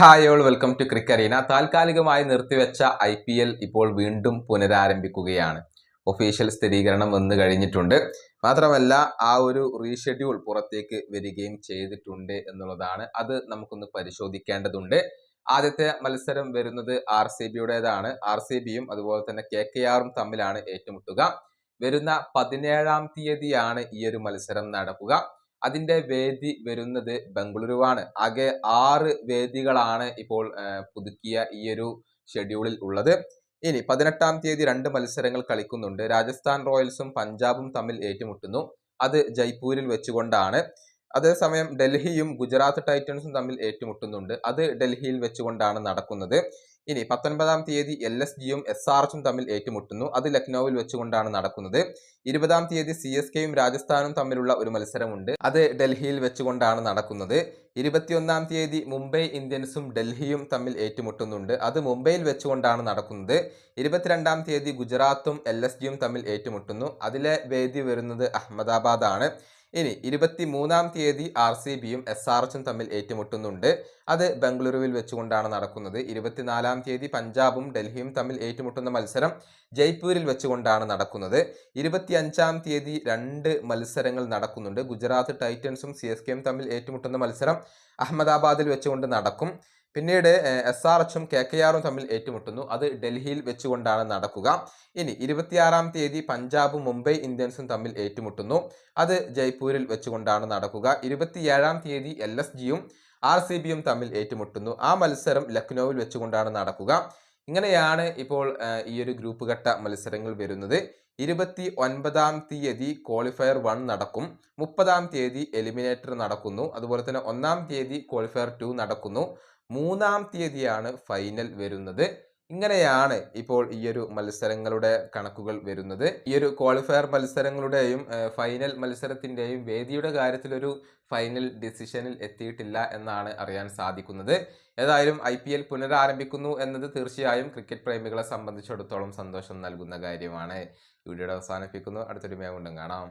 Hi all welcome to Cricarena താൽക്കാലികമായി നിർത്തിവെച്ച I P L ഇപ്പോൾ വീണ്ടും പുനരാരംഭിക്കുകയാണ്. ഒഫീഷ്യൽ സ്ഥിരീകരണം വന്നു കഴിഞ്ഞിട്ടുണ്ട്. മാത്രമല്ല ആ ഒരു റീഷെഡ്യൂൾ പുറത്തേക്ക് വരികയും ചെയ്തിട്ടുണ്ട് എന്നുള്ളതാണ്. അത് നമുക്കൊന്ന് പരിശോധിക്കേണ്ടതുണ്ട്. ആദ്യത്തെ മത്സരം വരുന്നത് ആർ സി ബിയുടേതാണ്. ആർ സി ബിയും അതുപോലെ തന്നെ കെ കെ ആറും തമ്മിലാണ് ഏറ്റുമുട്ടുക. വരുന്ന പതിനേഴാം തീയതിയാണ് ഈ ഒരു മത്സരം നടക്കുക. അതിന്റെ വേദി വരുന്നത് ബംഗളൂരുവാണ്. ആകെ ആറ് വേദികളാണ് ഇപ്പോൾ പുതുക്കിയ ഈ ഒരു ഷെഡ്യൂളിൽ ഉള്ളത്. ഇനി പതിനെട്ടാം തീയതി രണ്ട് മത്സരങ്ങൾ കളിക്കുന്നുണ്ട്. രാജസ്ഥാൻ റോയൽസും പഞ്ചാബും തമ്മിൽ ഏറ്റുമുട്ടുന്നു. അത് ജയ്പൂരിൽ വെച്ചുകൊണ്ടാണ്. അതേസമയം ഡൽഹിയും ഗുജറാത്ത് ടൈറ്റൻസും തമ്മിൽ ഏറ്റുമുട്ടുന്നുണ്ട്. അത് ഡൽഹിയിൽ വെച്ചുകൊണ്ടാണ് നടക്കുന്നത്. ഇനി പത്തൊൻപതാം തീയതി എൽ എസ് ജിയും എസ് ആർ എച്ചും തമ്മിൽ ഏറ്റുമുട്ടുന്നു. അത് ലക്നൌവിൽ വെച്ചുകൊണ്ടാണ് നടക്കുന്നത്. ഇരുപതാം തീയതി സി എസ് കെയും രാജസ്ഥാനും തമ്മിലുള്ള ഒരു മത്സരമുണ്ട്. അത് ഡൽഹിയിൽ വെച്ചുകൊണ്ടാണ് നടക്കുന്നത്. ഇരുപത്തിയൊന്നാം തീയതി മുംബൈ ഇന്ത്യൻസും ഡൽഹിയും തമ്മിൽ ഏറ്റുമുട്ടുന്നുണ്ട്. അത് മുംബൈയിൽ വെച്ചുകൊണ്ടാണ് നടക്കുന്നത്. ഇരുപത്തിരണ്ടാം തീയതി ഗുജറാത്തും എൽ എസ് ജിയും തമ്മിൽ ഏറ്റുമുട്ടുന്നു. അതിലെ വേദി വരുന്നത് അഹമ്മദാബാദ് ആണ് ഇനി ഇരുപത്തി മൂന്നാം തീയതി ആർ സി ബിയും എസ് ആർ എച്ചും തമ്മിൽ ഏറ്റുമുട്ടുന്നുണ്ട്. അത് ബംഗളൂരുവിൽ വെച്ചുകൊണ്ടാണ് നടക്കുന്നത്. ഇരുപത്തിനാലാം തീയതി പഞ്ചാബും ഡൽഹിയും തമ്മിൽ ഏറ്റുമുട്ടുന്ന മത്സരം ജയ്പൂരിൽ വെച്ചുകൊണ്ടാണ് നടക്കുന്നത്. ഇരുപത്തിയഞ്ചാം തീയതി രണ്ട് മത്സരങ്ങൾ നടക്കുന്നുണ്ട്. ഗുജറാത്ത് ടൈറ്റൻസും സി എസ് കെയും തമ്മിൽ ഏറ്റുമുട്ടുന്ന മത്സരം അഹമ്മദാബാദിൽ വെച്ചുകൊണ്ട് നടക്കും. പിന്നീട് എസ് ആർ എച്ചും കെ കെ ആറും തമ്മിൽ ഏറ്റുമുട്ടുന്നു. അത് ഡൽഹിയിൽ വെച്ചുകൊണ്ടാണ് നടക്കുക. ഇനി ഇരുപത്തിയാറാം തീയതി പഞ്ചാബും മുംബൈ ഇന്ത്യൻസും തമ്മിൽ ഏറ്റുമുട്ടുന്നു. അത് ജയ്പൂരിൽ വെച്ചുകൊണ്ടാണ് നടക്കുക. ഇരുപത്തിയേഴാം തീയതി എൽ എസ് ജിയും ആർ സി ബിയും തമ്മിൽ ഏറ്റുമുട്ടുന്നു. ആ മത്സരം ലക്നൌവിൽ വെച്ചുകൊണ്ടാണ് നടക്കുക. ഇങ്ങനെയാണ് ഇപ്പോൾ ഈ ഒരു ഗ്രൂപ്പ് ഘട്ട മത്സരങ്ങൾ വരുന്നത്. ഇരുപത്തി ഒൻപതാം തീയതി ക്വാളിഫയർ വൺ നടക്കും. മുപ്പതാം തീയതി എലിമിനേറ്റർ നടക്കുന്നു. അതുപോലെ തന്നെ ഒന്നാം തീയതി ക്വാളിഫയർ ടു നടക്കുന്നു. മൂന്നാം തീയതിയാണ് ഫൈനൽ വരുന്നത്. ഇങ്ങനെയാണ് ഇപ്പോൾ ഈയൊരു മത്സരങ്ങളുടെ കണക്കുകൾ വരുന്നത്. ഈ ഒരു ക്വാളിഫയർ മത്സരങ്ങളുടെയും ഫൈനൽ മത്സരത്തിന്റെയും വേദിയുടെ കാര്യത്തിലൊരു ഫൈനൽ ഡിസിഷനിൽ എത്തിയിട്ടില്ല എന്നാണ് അറിയാൻ സാധിക്കുന്നത്. ഏതായാലും ഐ പി എൽ പുനരാരംഭിക്കുന്നു എന്നത് തീർച്ചയായും ക്രിക്കറ്റ് പ്രേമികളെ സംബന്ധിച്ചിടത്തോളം സന്തോഷം നൽകുന്ന കാര്യമാണ്. വീഡിയോയുടെ അവസാനിപ്പിക്കുന്നു. അടുത്തൊരു മേമുണ്ടും കാണാം.